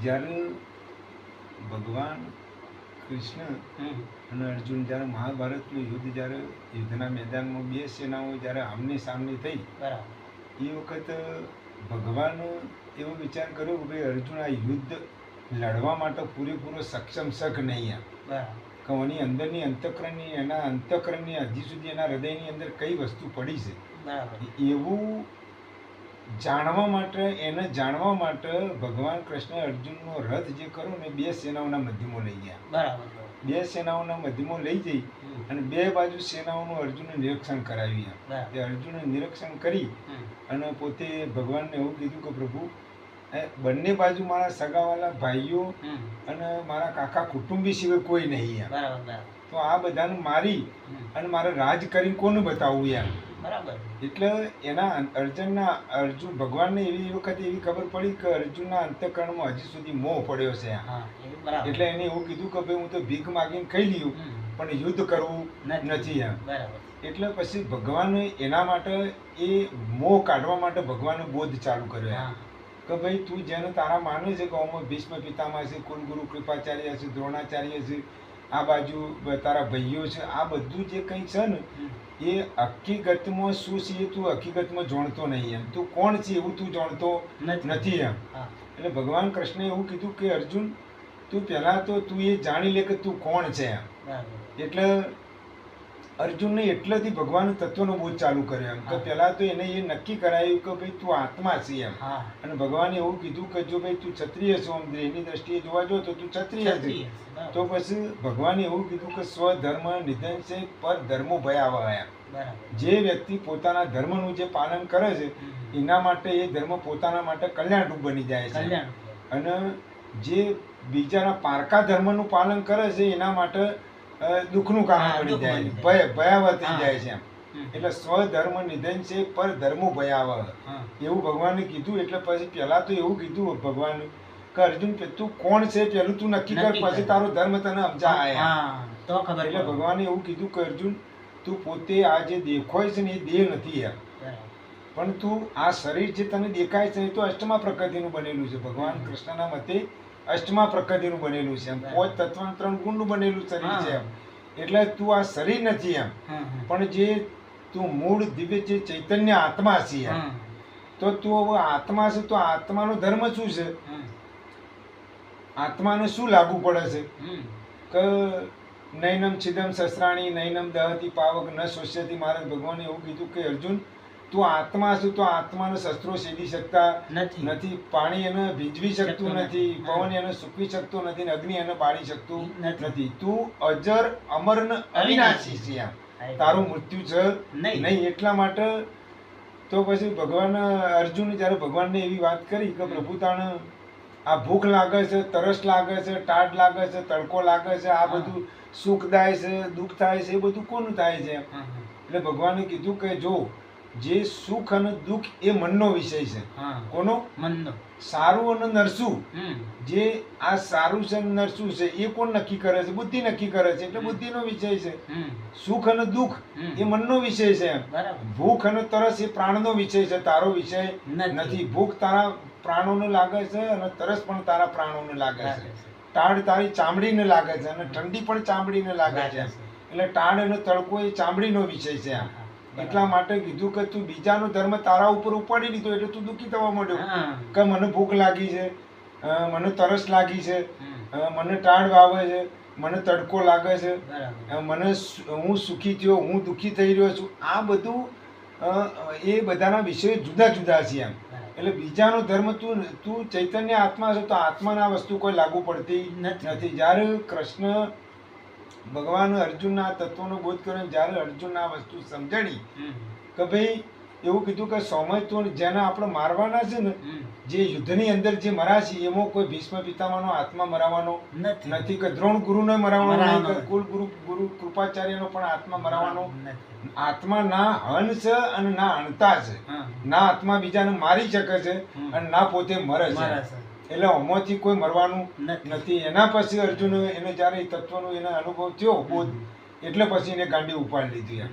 જ્યારે ભગવાન કૃષ્ણ. અને અર્જુન જ્યારે મહાભારતનું યુદ્ધ જ્યારે યુદ્ધના મેદાનમાં બે સેનાઓ જ્યારે આમને સામને થઈ બરાબર. એ વખત ભગવાન એવો વિચાર કર્યો કે ભાઈ અર્જુન આ યુદ્ધ લડવા માટે પૂરેપૂરો સક્ષમ શક નહીં આ બરાબર. એની અંદરની અંતકરણની એના અંતકરણની હજી સુધી એના હૃદયની અંદર કઈ વસ્તુ પડી છે? બરાબર. એવું જાણવા માટે એને જાણવા માટે ભગવાન કૃષ્ણ અર્જુનનો રથ જે કરો ને બે સેનાઓના મધ્યમાં લઈ ગયા બરાબર. બે સેનાઓના મધ્યમાં લઈ જઈ અને બે બાજુ સેનાઓનું અર્જુને નિરીક્ષણ કરાવ્યું એમ. બરાબર તે અર્જુને નિરીક્ષણ કરી અને પોતે ભગવાનને એવું કીધું કે પ્રભુ એ બંને બાજુ મારા સગાવાલા ભાઈઓ અને મારા કાકા કુટુંબી સિવાય કોઈ નહીં બરાબર તો આ બધાને મારી અને મારે રાજ કરીને કોને બતાવવું યાર? બરાબર. એટલે એના અર્જુનના અર્જુન ભગવાનને એવી વખતે એવી ખબર પડી કે અર્જુનના અંતકરણમાં હજી સુધી મોહ પડ્યો છે એટલે એને એવું કીધું કે ભાઈ હું તો ભીખ માગીને ખાઈ લઉં પણ યુદ્ધ કરવું નથી. એમ એટલે પછી ભગવાને એના માટે એ મોહ કાઢવા માટે ભગવાને બોધ ચાલુ કર્યો હા. કે ભાઈ તું જેને તારા માને છે કે અમુક ભીષ્મ પિતામાં છે કુલગુરુ કૃપાચાર્ય છે દ્રોણાચાર્ય છે આ બાજુ તારા ભાઈઓ છે આ બધું જે કંઈ છે ને એ હકીકતમાં શું છે તું હકીકતમાં જાણતો નહીં એમ. તું કોણ છે એવું તું જાણતો નથી. એમ. હા. એટલે ભગવાન કૃષ્ણે એવું કીધું કે અર્જુન તું પહેલાં તો તું એ જાણી લે કે તું કોણ છે એમ. એટલે અર્જુનને એટલેથી ભગવાન તત્વનો બોધ ચાલુ કર્યો એમ. કે પહેલાં તો એને એ નક્કી કરાયું કે ભાઈ તું આત્મા છે એમ. અને ભગવાને એવું કીધું કે જો ભાઈ તું ક્ષત્રિય છો આમ દેહની દ્રષ્ટિએ જોવા જો તો તું ક્ષત્રિય છે. તો પછી ભગવાને એવું કીધું કે સ્વધર્મ નિધન છે પર ધર્મો ભયાવા એમ. જે વ્યક્તિ પોતાના ધર્મનું જે પાલન કરે છે એના માટે એ ધર્મ પોતાના માટે કલ્યાણરૂપ બની જાય છે. કલ્યાણ અને જે બીજાના પારકા ધર્મનું પાલન કરે છે એના માટે દુઃખનું કારણ બની જાય. ભય ભયાવહ થઈ જાય છે એટલે સ્વધર્મ નિધન છે પર ધર્મો ભયાવહ. એવું ભગવાને કીધું એટલે પછી પહેલા તો એવું કીધું ભગવાન કે અર્જુન તું કોણ છે? પેલું તું નક્કી કર પછી તારો ધર્મ તને સમજાય. હા તો ખબર એટલે ભગવાને એવું કીધું કે અર્જુન તું પોતે આ જે દેખાય છે ને એ દેહ નથી એમ. પણ તું આ શરીર જે તને દેખાય છે એ તો અષ્ટમા પ્રકૃતિનું બનેલું છે. ભગવાન કૃષ્ણના મતે અષ્ટમા પ્રકૃતિનું બનેલું છે એમ. પોચ તત્વ ત્રણ ગુણનું બનેલું શરીર છે એમ. એટલે તું આ શરીર નથી એમ. પણ જે તું મૂળ દિવ્ય જે ચૈતન્ય આત્મા છે એમ. તો તું આત્મા છે તો આત્માનો ધર્મ શું છે? આત્માને શું લાગુ પડે છે? કે નૈનમ છિદમ સસરાણી નૈનમ દહતી પાવક ન શોષ્યથી મારે ભગવાને એવું કીધું કે અર્જુન તું આત્મા છું તો આત્માને શસ્ત્રો સીધી શકતા નથી. નથી. પાણી એને ભીંજવી શકતું નથી. પવન એને સૂકવી શકતો નથી. અગ્નિ એને બાળી શકતું નથી. તું અજર અમર ને અવિનાશી છે તારું મૃત્યુ છે. નહીં. એટલા માટે તો પછી ભગવાન અર્જુન જ્યારે ભગવાનને એવી વાત કરી કે. પ્રભુ તાણ આ ભૂખ લાગે છે તરસ લાગે છે ટાઢ લાગે છે તડકો લાગે છે આ બધું સુખ થાય છે દુઃખ થાય છે એ બધું કોનું થાય છે. એટલે ભગવાને કીધું કે જો જે સુખ અને દુઃખ એ મનનો વિષય છે. કોનો? મનનો. સારું અને નરસું. જે આ સારું છે નરસું છે એ કોણ નક્કી કરે છે? બુદ્ધિ નક્કી કરે છે. એટલે બુદ્ધિનો વિષય છે. સુખ અને દુઃખ એ મનનો વિષય છે. ભૂખ અને તરસ એ પ્રાણનો વિષય છે. તારો વિષય નથી. ભૂખ તારા પ્રાણોને લાગે છે અને તરસ પણ તારા પ્રાણોને લાગે છે. ટાળ ટાઢ તારી ચામડીને લાગે છે અને ઠંડી પણ ચામડીને લાગે છે. એટલે ટાઢ અને તડકો એ ચામડીનો વિષય છે બરાબર. એટલા માટે કીધું કે તું બીજાનો ધર્મ તારા ઉપર ઉપાડી લીધો એટલે તું દુઃખી થવા માંડ્યો. કે મને ભૂખ લાગી છે મને તરસ લાગી છે મને ટાળ વાવે છે મને તડકો લાગે છે મને હું સુખી થયો હું દુઃખી થઈ રહ્યો છું. આ બધું એ બધાના વિષયો જુદા જુદા છે એમ. એટલે બીજાનો ધર્મ તું તું ચૈતન્ય આત્મા છે તો આત્માના વસ્તુ કોઈ લાગુ પડતી નથી. નથી. જ્યારે કૃષ્ણ ભગવાન અર્જુનના તત્વનો બોધ કર્યો જ્યારે અર્જુન આ વસ્તુ સમજણી કે ભાઈ એવું કીધું કે સમય જેને આપણે મારવાના છે ને જે યુદ્ધની અંદર જે મરાશે એમાં કોઈ ભીષ્મ પિતામાનો આત્મા મરાવાનો નથી. કે દ્રોણ ગુરુને મરાવાનો નહીં કે કુલ ગુરુ ગુરુ કૃપાચાર્યનો પણ આત્મા મરાવાનો આત્મા ના હન છે અને ના અણતા છે. ના આત્મા બીજાને મારી શકે છે અને ના પોતે મરે છે. મારા. એટલે આમાંથી કોઈ મરવાનું નથી. એના પછી અર્જુન એને જ્યારે એ તત્વનો એને અનુભવ થયો બોધ એટલે પછી એને ગાંડી ઉપાડી લીધી જય